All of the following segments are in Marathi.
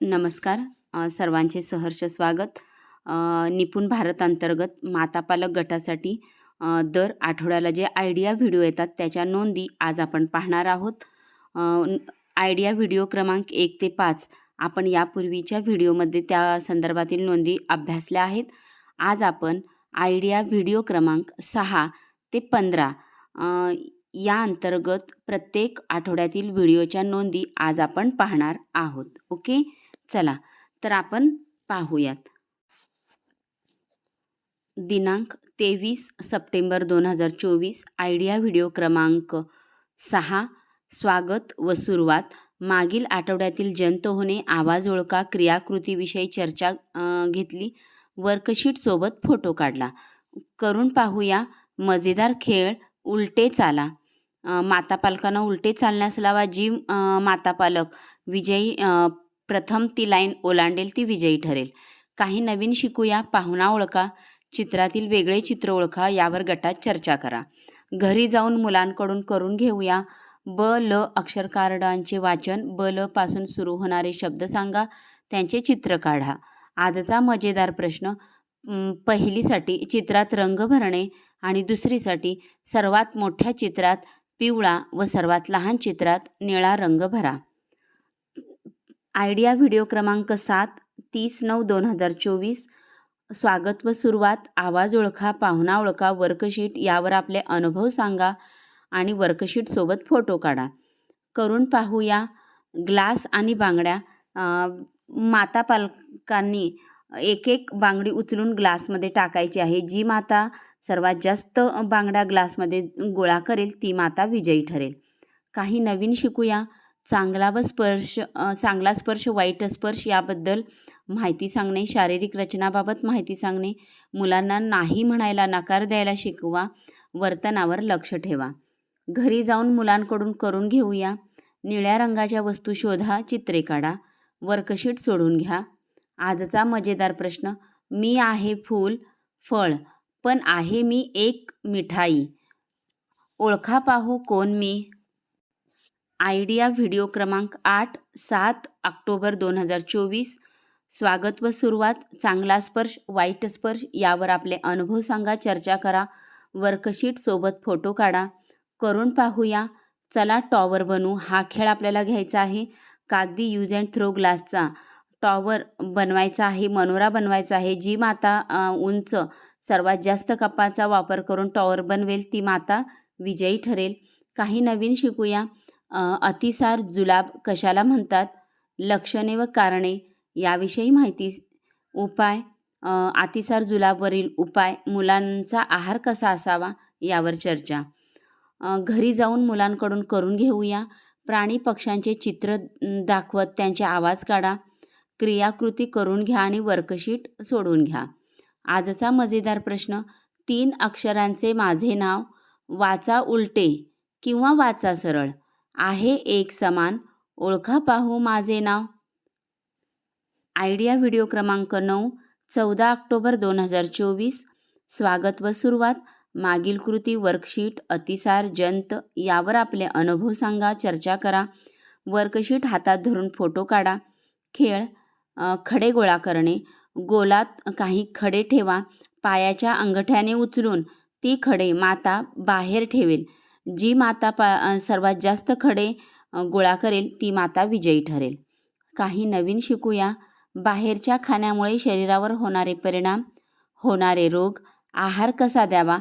नमस्कार. सर्वांचे सहर्ष स्वागत. निपुण भारत अंतर्गत माता पालक गटासाठी दर आठवड्याला जे आयडिया व्हिडिओ येतात त्याच्या नोंदी आज आपण पाहणार आहोत. आयडिया व्हिडिओ क्रमांक एक ते पाच. आपण यापूर्वीच्या व्हिडिओमध्ये त्या संदर्भातील नोंदी अभ्यासल्या आहेत. आज आपण आयडिया व्हिडिओ क्रमांक सहा ते पंधरा या अंतर्गत प्रत्येक आठवड्यातील व्हिडिओच्या नोंदी आज आपण पाहणार आहोत. ओके? चला तर आपण पाहूयात. दिनांक तेवीस सप्टेंबर दोन हजार चोवीस आयडिया व्हिडिओ क्रमांक सहा स्वागत व सुरुवात. मागील आठवड्यातील जंत होणे आवाज ओळखा क्रियाकृतीविषयी चर्चा घेतली वर्कशीटसोबत फोटो काढला. करून पाहूया मजेदार खेळ उलटे चाला. माता पालकांना उलटे चालण्यास लावा जी अ, माता पालक विजयी प्रथम ती लाईन ओलांडेल ती विजयी ठरेल. काही नवीन शिकूया पाहुणा ओळखा चित्रातील वेगळे चित्र ओळखा यावर गटात चर्चा करा. घरी जाऊन मुलांकडून करून घेऊया. ब ल अक्षर कार्डांचे वाचन ब ल पासून सुरू होणारे शब्द सांगा त्यांचे चित्र काढा. आजचा मजेदार प्रश्न पहिलीसाठी चित्रात रंग भरणे आणि दुसरीसाठी सर्वात मोठ्या चित्रात पिवळा व सर्वात लहान चित्रात निळा रंग भरा. आयडिया व्हिडिओ क्रमांक सात तीस नऊ दोन हजार चोवीस. स्वागत व सुरुवात. आवाज ओळखा पाहुणा ओळखा वर्कशीट यावर आपले अनुभव सांगा आणि वर्कशीटसोबत फोटो काढा. करून पाहूया. ग्लास आणि बांगड्या. माता पालकांनी एक एक बांगडी उचलून ग्लासमध्ये टाकायची आहे. जी माता सर्वात जास्त बांगड्या ग्लासमध्ये गोळा करेल ती माता विजयी ठरेल. काही नवीन शिकूया. चांगला व स्पर्श चांगला स्पर्श वाईट स्पर्श याबद्दल माहिती सांगणे शारीरिक रचनाबाबत माहिती सांगणे मुलांना नाही म्हणायला नकार द्यायला शिकवा वर्तनावर लक्ष ठेवा. घरी जाऊन मुलांकडून करून घेऊया. निळ्या रंगाच्या वस्तू शोधा चित्रे काढा वर्कशीट सोडून घ्या. आजचा मजेदार प्रश्न मी आहे फूल फळ पण आहे मी एक मिठाई. ओळखा पाहू कोण मी? आयडिया व्हिडिओ क्रमांक आठ सात ऑक्टोबर दोन हजार चोवीस. स्वागत व सुरुवात चांगला स्पर्श वाईट स्पर्श यावर आपले अनुभव सांगा चर्चा करा. वर्कशीट सोबत फोटो काढा. करून पाहूया. चला टॉवर बनवू. हा खेळ आपल्याला घ्यायचा आहे. कागदी यूज अँड थ्रो ग्लासचा टॉवर बनवायचा आहे मनोरा बनवायचा आहे. जी माता उंच सर्वात जास्त कपाचा वापर करून टॉवर बनवेल ती माता विजयी ठरेल. काही नवीन शिकूया. अतिसार जुलाब कशाला म्हणतात? लक्षणे व कारणे याविषयी माहिती उपाय अतिसार जुलाबवरील उपाय मुलांचा आहार कसा असावा यावर चर्चा. घरी जाऊन मुलांकडून करून घेऊया. प्राणी पक्ष्यांचे चित्र दाखवत त्यांचे आवाज काढा. क्रियाकृती करून घ्या आणि वर्कशीट सोडून घ्या. आजचा मजेदार प्रश्न तीन अक्षरांचे माझे नाव वाचा उलटे किंवा वाचा सरळ. आहे एक समान. ओळखा पाहू माझे नाव. आयडिया व्हिडिओ क्रमांक नऊ चौदा ऑक्टोबर दोन हजार चोवीस. स्वागत व सुरुवात. मागील कृती वर्कशीट अतिसार जंत यावर आपले अनुभव सांगा चर्चा करा. वर्कशीट हातात धरून फोटो काढा. खेळ खडे गोळा करणे. गोलात काही खडे ठेवा. पायाच्या अंगठ्याने उचलून ती खडे माता बाहेर ठेवेल. जी माता पा सर्वात जास्त खडे गोळा करेल ती माता विजयी ठरेल. काही नवीन शिकूया. बाहेरच्या खाण्यामुळे शरीरावर होणारे परिणाम होणारे रोग आहार कसा द्यावा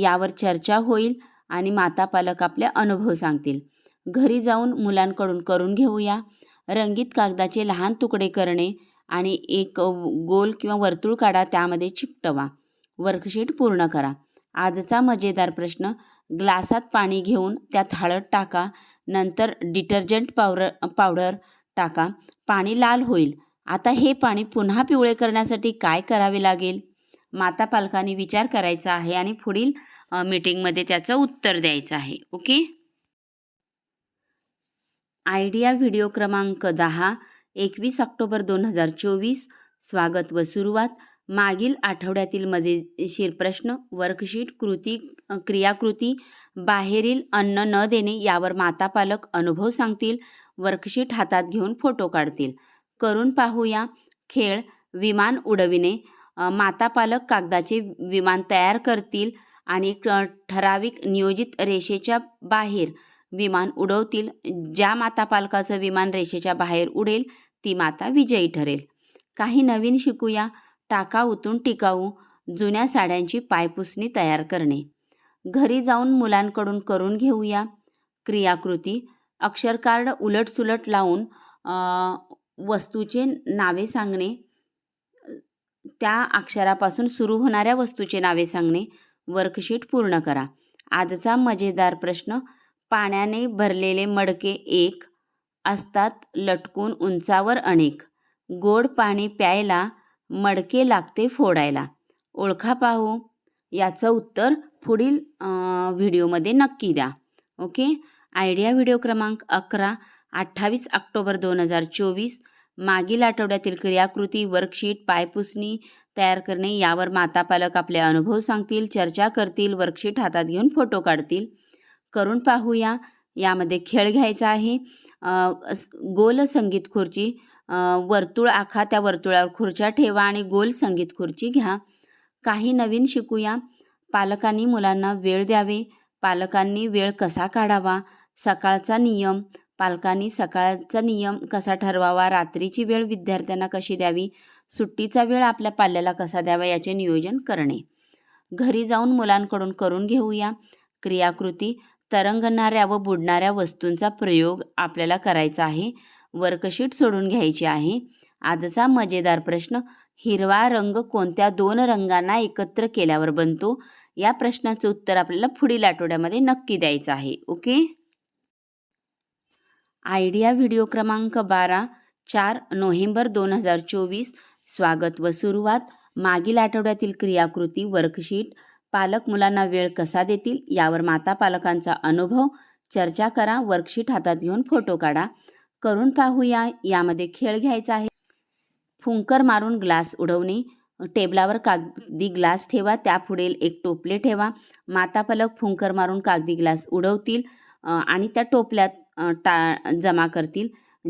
यावर चर्चा होईल आणि माता पालक आपले अनुभव सांगतील. घरी जाऊन मुलांकडून करून घेऊया. रंगीत कागदाचे लहान तुकडे करणे आणि एक गोल किंवा वर्तुळ काढा त्यामध्ये चिकटवा वर्कशीट पूर्ण करा. आजचा मजेदार प्रश्न ग्लासात पाणी घेऊन त्यात हळद टाका नंतर डिटर्जंट पावडर पावडर टाका. पाणी लाल होईल. आता हे पाणी पुन्हा पिवळे करण्यासाठी काय करावे लागेल? माता पालकांनी विचार करायचा आहे आणि पुढील मीटिंगमध्ये त्याचं उत्तर द्यायचं आहे. ओके? आयडिया व्हिडिओ क्रमांक दहा एकवीस ऑक्टोबर दोन हजार चोवीस. स्वागत व सुरुवात. मागील आठवड्यातील मजेशीर प्रश्न वर्कशीट कृती क्रियाकृती बाहेरील अन्न न देणे यावर माता पालक अनुभव सांगतील वर्कशीट हातात घेऊन फोटो काढतील. करून पाहूया. खेळ विमान उडविणे माता पालक कागदाचे विमान तयार करतील आणि ठराविक नियोजित रेषेच्या बाहेर विमान उडवतील. ज्या माता पालकाचं विमान रेषेच्या बाहेर उडेल ती माता विजयी ठरेल. काही नवीन शिकूया. टाका उतून टिकाऊ जुन्या साड्यांची पायपुसणी तयार करणे. घरी जाऊन मुलांकडून करून घेऊया. क्रियाकृती. अक्षरकार्ड उलटसुलट लावून वस्तूचे नावे सांगणे. त्या अक्षरापासून सुरू होणाऱ्या वस्तूचे नावे सांगणे. वर्कशीट पूर्ण करा. आजचा मजेदार प्रश्न. पाण्याने भरलेले मडके एक असतात लटकून उंचावर अनेक. गोड पाणी प्यायला मडके लागते फोडायला. ओळखा पाहू. याचं उत्तर पुढील व्हिडिओमध्ये नक्की द्या. ओके? आयडिया व्हिडिओ क्रमांक अकरा अठ्ठावीस ऑक्टोबर दोन हजार चोवीस. मागील आठवड्यातील क्रियाकृती वर्कशीट पायपुसणी तयार करणे यावर माता पालक आपले अनुभव सांगतील चर्चा करतील वर्कशीट हातात घेऊन फोटो काढतील. करून पाहूया. यामध्ये खेळ घ्यायचा आहे. गोल संगीत खुर्ची वर्तुळ आखा त्या वर्तुळावर खुर्च्या ठेवा आणि गोल संगीत खुर्ची घ्या. काही नवीन शिकूया. पालकांनी मुलांना वेळ द्यावे. पालकांनी वेळ कसा काढावा? सकाळचा नियम. पालकांनी सकाळचा नियम कसा ठरवावा? रात्रीची वेळ विद्यार्थ्यांना कशी द्यावी? सुट्टीचा वेळ आपल्या पाल्याला कसा द्यावा? याचे नियोजन करणे. घरी जाऊन मुलांकडून करून घेऊया. क्रियाकृती. तरंगणाऱ्या व बुडणाऱ्या वस्तूंचा प्रयोग आपल्याला करायचा आहे. वर्कशीट सोडून घ्यायची आहे. आजचा मजेदार प्रश्न हिरवा रंग कोणत्या दोन रंगांना एकत्र केल्यावर बनतो? या प्रश्नाचं उत्तर आपल्याला पुढील आठवड्यामध्ये नक्की द्यायचं आहे. ओके? आयडिया व्हिडिओ क्रमांक बारा चार नोव्हेंबर दोन हजार चोवीस. स्वागत व सुरुवात. मागील आठवड्यातील क्रियाकृती वर्कशीट. पालक मुलांना वेळ कसा देतील यावर माता पालकांचा अनुभव चर्चा करा वर्कशीट हातात घेऊन फोटो काढा. करून पाहूया यामध्ये खेळ घ्यायचा आहे. फुंकर मारून ग्लास उडवणे. टेबलावर कागदी ग्लास ठेवा त्यापुढे एक टोपले ठेवा. माता पालक फुंकर मारून कागदी ग्लास उडवतील आणि त्या टोपल्यात टा जमा करतील.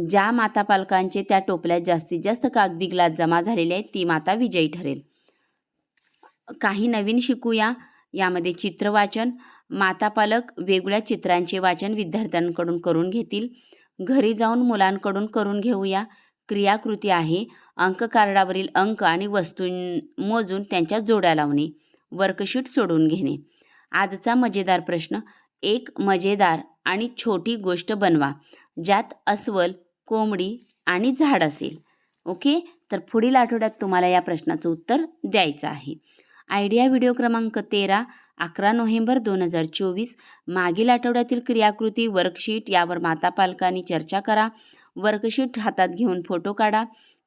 ज्या माता पालकांचे त्या टोपल्यात जास्तीत जास्त कागदी ग्लास जमा झालेले आहेत ती माता विजयी ठरेल. काही नवीन शिकूया. यामध्ये चित्रवाचन मातापालक वेगळ्या वेगवेगळ्या चित्रांचे वाचन विद्यार्थ्यांकडून करून घेतील. घरी जाऊन मुलांकडून करून घेऊया. क्रियाकृती आहे. अंक कार्डावरील अंक आणि वस्तू मोजून त्यांच्या जोड्या लावणे. वर्कशीट सोडून घेणे. आजचा मजेदार प्रश्न एक मजेदार आणि छोटी गोष्ट बनवा ज्यात अस्वल कोंबडी आणि झाड असेल. ओके? तर पुढील आठवड्यात तुम्हाला या प्रश्नाचं उत्तर द्यायचं आहे. आयडिया व्हिडिओ क्रमांक तेरा अकरा नोव्हेंबर दोन हजार चोवीस मागील आठवड्यातील क्रियाकृती वर्कशीट यावर माता पालकांनी चर्चा करा. वर्कशीट हातात घेऊन फोटो काढा.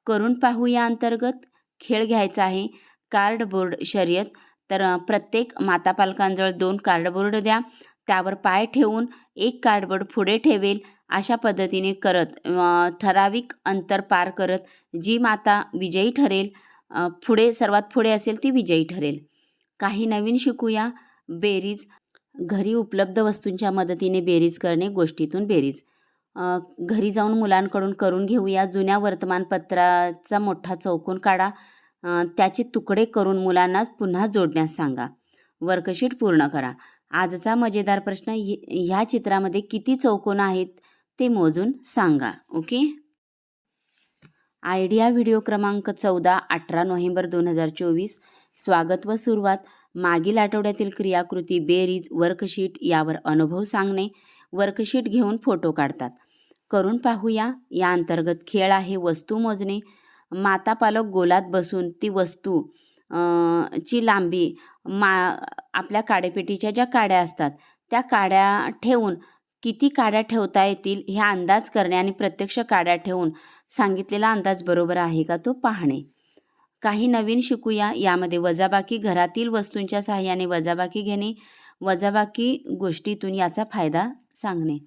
करून पाहू या अंतर्गत खेळ घ्यायचा आहे. कार्डबोर्ड शर्यत तर प्रत्येक माता पालकांजवळ दोन कार्डबोर्ड द्या. त्यावर पाय ठेवून एक कार्डबोर्ड पुढे ठेवेल. अशा पद्धतीने करत ठराविक अंतर पार करत जी माता विजयी ठरेल पुढे सर्वात पुढे असेल ती विजयी ठरेल. काही नवीन शिकूया. बेरीज घरी उपलब्ध वस्तूंच्या मदतीने बेरीज करणे गोष्टीतून बेरीज. घरी जाऊन मुलांकडून करून घेऊया. जुन्या वर्तमानपत्राचा मोठा चौकोन काढा. त्याचे तुकडे करून मुलांना पुन्हा जोडण्यास सांगा. वर्कशीट पूर्ण करा. आजचा मजेदार प्रश्न ह्या चित्रामध्ये किती चौकोन आहेत ते मोजून सांगा. ओके? आयडिया व्हिडिओ क्रमांक चौदा अठरा नोव्हेंबर दोन हजार चोवीस. स्वागत व सुरुवात. मागील आठवड्यातील क्रियाकृती बेरीज वर्कशीट यावर अनुभव सांगणे. वर्कशीट घेऊन फोटो काढतात. करून पाहूया. या अंतर्गत खेळ आहे वस्तू मोजणे. माता पालक गोलात बसून ती वस्तू ची लांबी मा आपल्या काडेपेटीच्या ज्या काड्या असतात त्या काड्या ठेवून किती काड्या ठेवता येतील हे अंदाज करणे आणि प्रत्यक्ष काड्या ठेवून सांगितलेला अंदाज बरोबर आहे का तो पाहणे. काही नवीन शिकूया. यामध्ये वजाबाकी घरातील वस्तूंच्या सहाय्याने वजाबाकी घेणे वजाबाकी गोष्टीतून याचा फायदा सांगणे.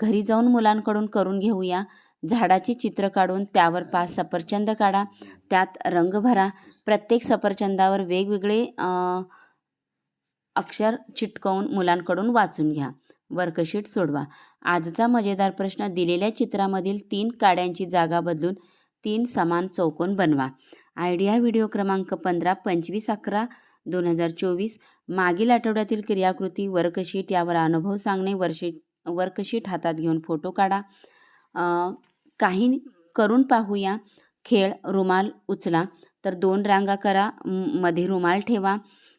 घरी जाऊन मुलांकडून करून घेऊया. झाडाचे चित्र काढून त्यावर पाच सफरचंद काढा. त्यात रंग भरा. प्रत्येक सफरचंदावर वेगवेगळे अक्षर चिटकवून मुलांकडून वाचून घ्या. वर्कशीट सोडवा. आजचा मजेदार प्रश्न दिलेल्या चित्रामधील तीन काड्यांची जागा बदलून तीन समान चौकोन बनवा. आयडिया व्हिडिओ क्रमांक पंधरा पंचवीस अकरा दोन हजार चोवीस. मागील आठवड्यातील क्रियाकृती वर्कशीट यावर अनुभव सांगणे वर्शीट वर्कशीट हातात घेऊन फोटो काढा. काही करून पाहूया. खेळ रुमाल उचला. तर दोन रांगा करा. मध्ये रुमाल ठेवा.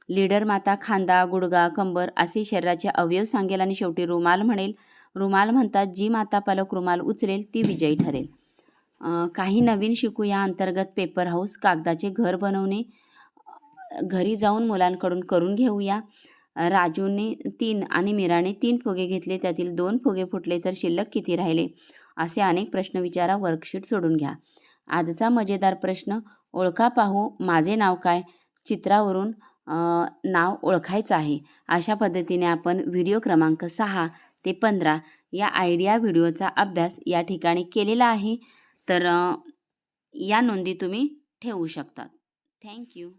लीडर माता खांदा गुडगा कंबर असे शरीराचे अवयव सांगेल आणि शेवटी रुमाल म्हणेल. रुमाल म्हणतात जी माता पालक रुमाल उचलेल ती विजयी ठरेल. काही नवीन शिकू या अंतर्गत पेपर हाऊस कागदाचे घर बनवणे घरी जाऊन मुलांकडून करून घेऊया राजूने तीन आणि मीराने तीन फुगे घेतले त्यातील दोन फुगे फुटले तर शिल्लक किती राहिले? असे अनेक प्रश्न विचारा वर्कशीट सोडून घ्या. आजचा मजेदार प्रश्न ओळखा पाहू माझे नाव काय? चित्रावरून नाव ओळखायचं आहे. अशा पद्धतीने आपण व्हिडिओ क्रमांक सहा ते पंधरा या आयडिया व्हिडिओचा अभ्यास या ठिकाणी केलेला आहे. तर या नोंदी तुम्ही ठेवू शकतात. थँक्यू.